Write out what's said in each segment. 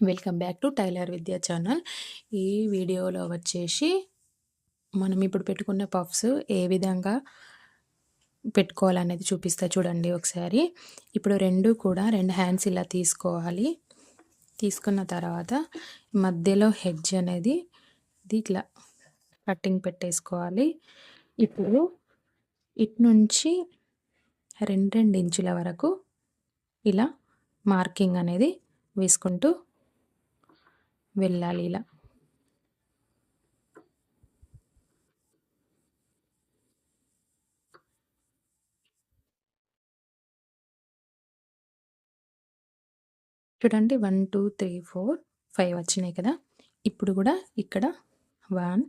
Welcome back to tailor Vidya channel. ఈ వీడియోలో వచ్చేసి మనం ఇప్పుడు పెట్టుకున్న పఫ్స్ ఏ విధంగా పెట్టుకోవాలనేది చూపిస్తా చూడండి ఒకసారి. ఇప్పుడు రెండు కూడా రెండు హ్యాండ్స్ ఇలా తీసుకోవాలి. తీసుకున్న తర్వాత మధ్యలో హెడ్జ్ అనేది ఇది ఇట్లా కట్టింగ్ పెట్టేసుకోవాలి. ఇప్పుడు ఇటు నుంచి రెండు రెండు ఇంచుల వరకు ఇలా మార్కింగ్ అనేది వేసుకుంటూ వెళ్ళాలి ఇలా. చూడండి one two three four five వచ్చినాయి కదా. ఇప్పుడు కూడా ఇక్కడ వన్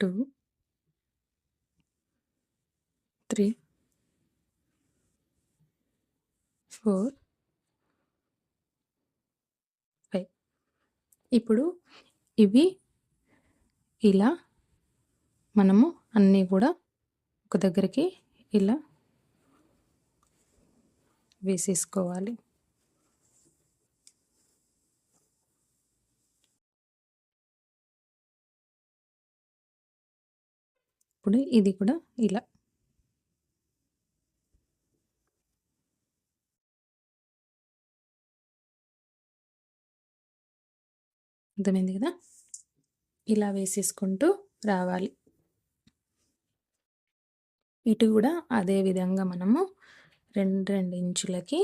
టూ త్రీ ఫోర్ ఇప్పుడు ఇవి ఇలా మనము అన్నీ కూడా ఒక దగ్గరికి ఇలా వేసేసుకోవాలి. ఇప్పుడు ఇది కూడా ఇలా అర్థమైంది కదా? ఇలా వేసేసుకుంటూ రావాలి. ఇటు కూడా అదే విధంగా మనము రెండు రెండు ఇంచులకి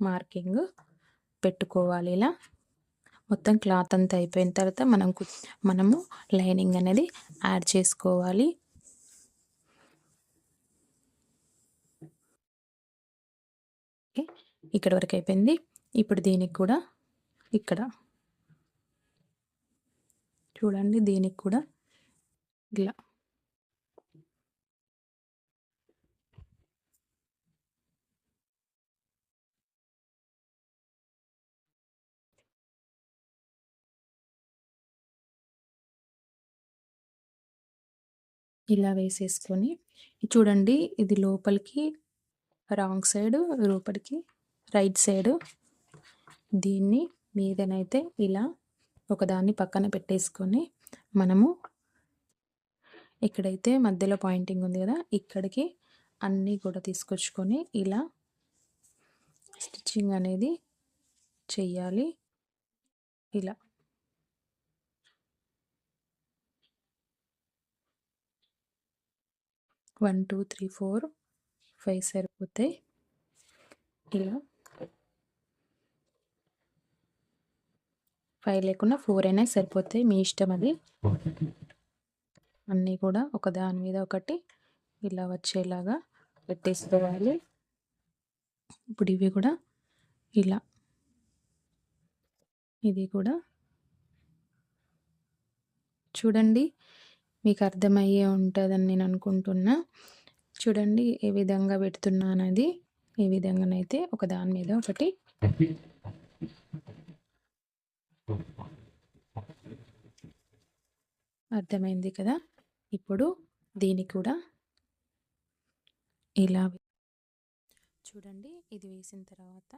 మార్కింగ్ పెట్టుకోవాలి ఇలా. మొత్తం క్లాత్ అంతా అయిపోయిన తర్వాత మనం మనము లైనింగ్ అనేది యాడ్ చేసుకోవాలి. ఇక్కడ వరకు అయిపోయింది. ఇప్పుడు దీనికి కూడా ఇక్కడ చూడండి దీనికి కూడా ఇలా. ఇలా వేసేసుకొని చూడండి ఇది లోపలికి రాంగ్ సైడ్ లోపలికి రైట్ సైడ్ దీన్ని మీదనైతే ఇలా ఒకదాన్ని పక్కన పెట్టేసుకొని మనము ఇక్కడైతే మధ్యలో పాయింటింగ్ ఉంది కదా ఇక్కడికి అన్నీ కూడా తీసుకొచ్చుకొని ఇలా స్టిచ్చింగ్ అనేది చెయ్యాలి. ఇలా. One two three four five సరిపోతాయి. ఇలా. ఫైవ్ లేకుండా ఫోర్ అయినా సరిపోతాయి మీ ఇష్టం అది. అన్నీ కూడా ఒక దాని మీద ఒకటి ఇలా వచ్చేలాగా పెట్టేసుకోవాలి. ఇప్పుడు ఇవి కూడా ఇలా. ఇది కూడా చూడండి మీకు అర్థమయ్యే ఉంటుందని నేను అనుకుంటున్నా. చూడండి ఏ విధంగా పెడుతున్నా అనేది ఏ విధంగానైతే ఒక దాని మీద ఒకటి అర్థమైంది కదా? ఇప్పుడు దీన్ని కూడా ఇలా చూడండి ఇది వేసిన తర్వాత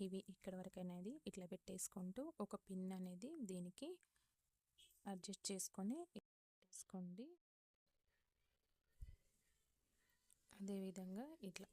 ఇవి ఇక్కడ వరకు అనేది ఇట్లా పెట్టేసుకుంటూ ఒక పిన్ అనేది దీనికి అడ్జస్ట్ చేసుకొని వేసుకోండి. అదేవిధంగా ఇట్లా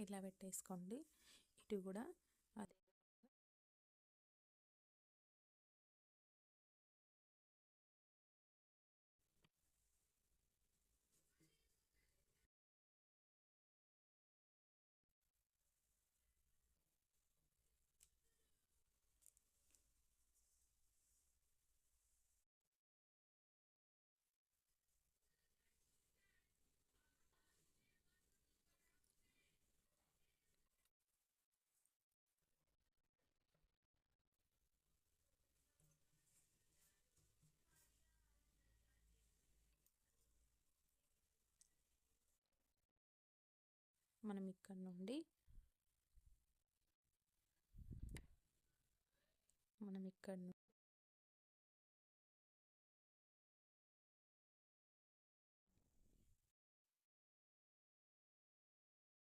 ఇలా పెట్టేసుకోండి. ఇటు కూడా అదే మనం ఇక్కడ నుండి మనం ఇక్కడ నుండి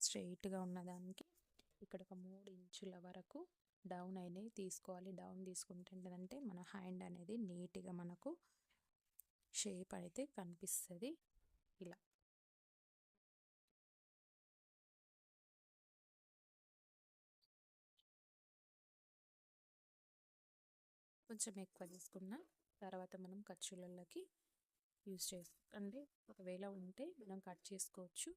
స్ట్రైట్గా ఉన్నదానికి ఇక్కడ ఒక మూడు ఇంచుల వరకు డౌన్ అయినవి తీసుకోవాలి. డౌన్ తీసుకుంటే ఏంటంటే మన హ్యాండ్ అనేది నీట్గా మనకు షేప్ అయితే కనిపిస్తుంది. ఇలా. కొంచెం ఎక్కువ తీసుకున్న తర్వాత మనం ఖర్చులకి యూజ్ చేసు అంటే ఒకవేళ ఉంటే మనం కట్ చేసుకోవచ్చు.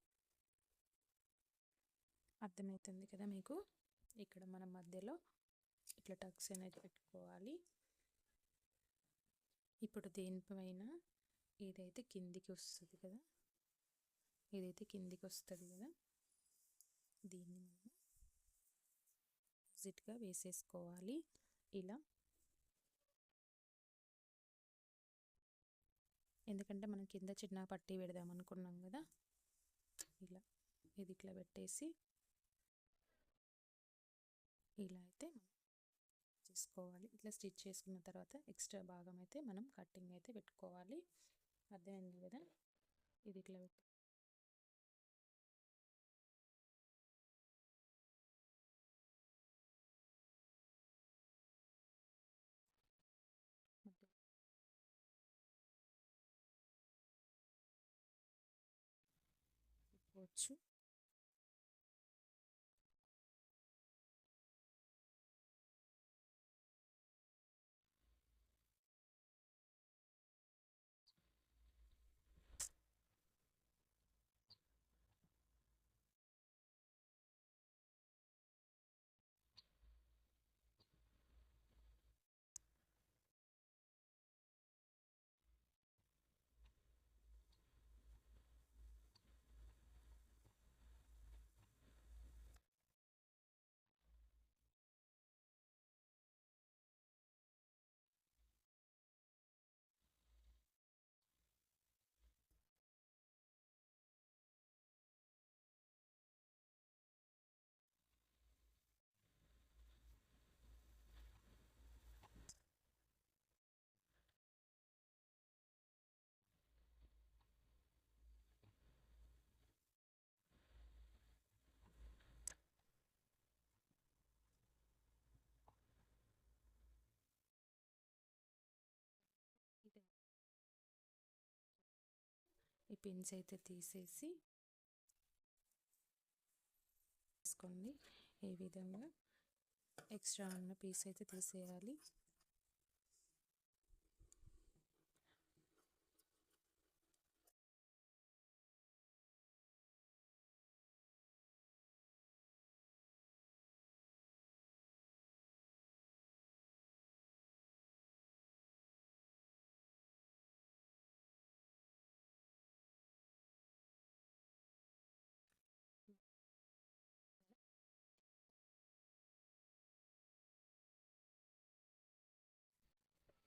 అర్థమవుతుంది కదా మీకు? ఇక్కడ మన మధ్యలో ఇట్లా టక్స్ అనేది పెట్టుకోవాలి. ఇప్పుడు దేనిపైన ఏదైతే కిందికి వస్తుంది కదా ఏదైతే కిందికి వస్తుంది కదా దీన్ని మనం ఆపోజిట్గా వేసేసుకోవాలి. ఇలా ఎందుకంటే మనం కింద చిన్న పట్టీ పెడదాం అనుకున్నాం కదా. ఇలా ఇది ఇట్లా పెట్టేసి ఇలా అయితే చేసుకోవాలి. ఇట్లా స్టిచ్ చేసుకున్న తర్వాత ఎక్స్ట్రా భాగం అయితే మనం కట్టింగ్ అయితే పెట్టుకోవాలి. అర్థమైంది కదా? ఇది ఇట్లా చేసుకోవచ్చు. పిన్స్ అయితే తీసేసి వేసుకోండి ఈ విధంగా ఎక్స్ట్రా ఉన్న పీస్ అయితే తీసేయాలి.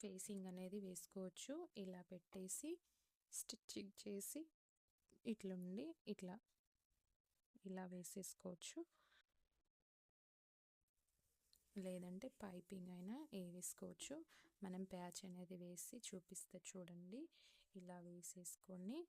ఫేసింగ్ అనేది వేసుకోవచ్చు. ఇలా పెట్టేసి స్టిచ్చింగ్ చేసి ఇట్లుండి ఇట్లా ఇలా వేసేసుకోవచ్చు. లేదంటే పైపింగ్ అయినా వేసుకోవచ్చు. మనం ప్యాచ్ అనేది వేసి చూపిస్తే చూడండి. ఇలా వేసేసుకొని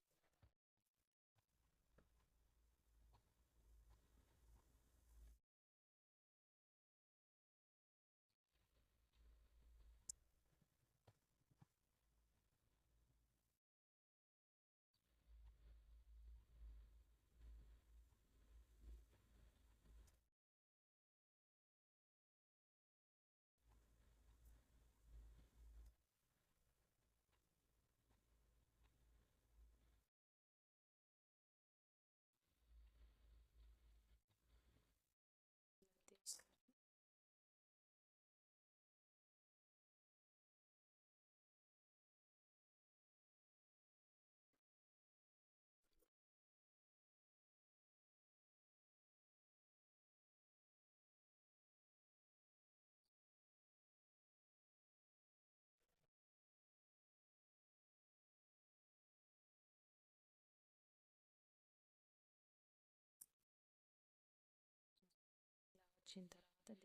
వచ్చిన తర్వాత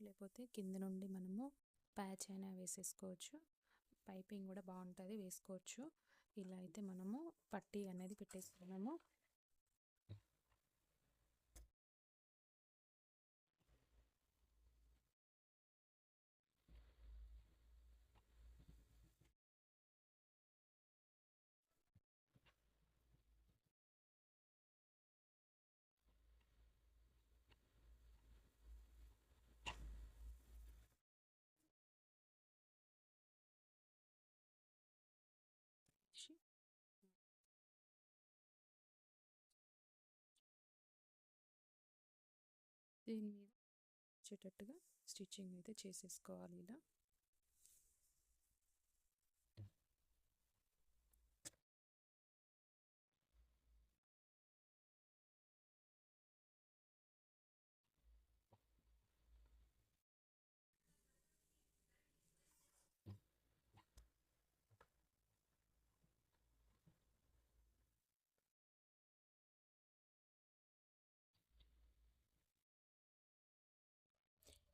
లేకపోతే కింద నుండి మనము ప్యాచ్ అయినా వేసేసుకోవచ్చు. పైపింగ్ కూడా బాగుంటుంది వేసుకోవచ్చు. ఇలా అయితే మనము పట్టీ అనేది పెట్టేసుకున్నాము. దీని మీద వచ్చేటట్టుగా స్టిచ్చింగ్ అయితే చేసేసుకోవాలి ఇలా.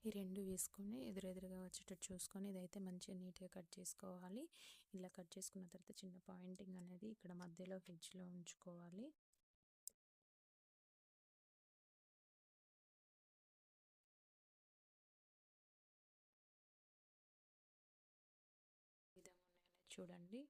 ఈ రెండు వేసుకొని ఎదురెదురుగా వచ్చేటట్టు చూసుకొని ఇదైతే మంచిగా నీట్గా కట్ చేసుకోవాలి. ఇలా కట్ చేసుకున్న తర్వాత చిన్న పాయింటింగ్ అనేది ఇక్కడ మధ్యలో ఫ్రిడ్జ్లో ఉంచుకోవాలి. చూడండి.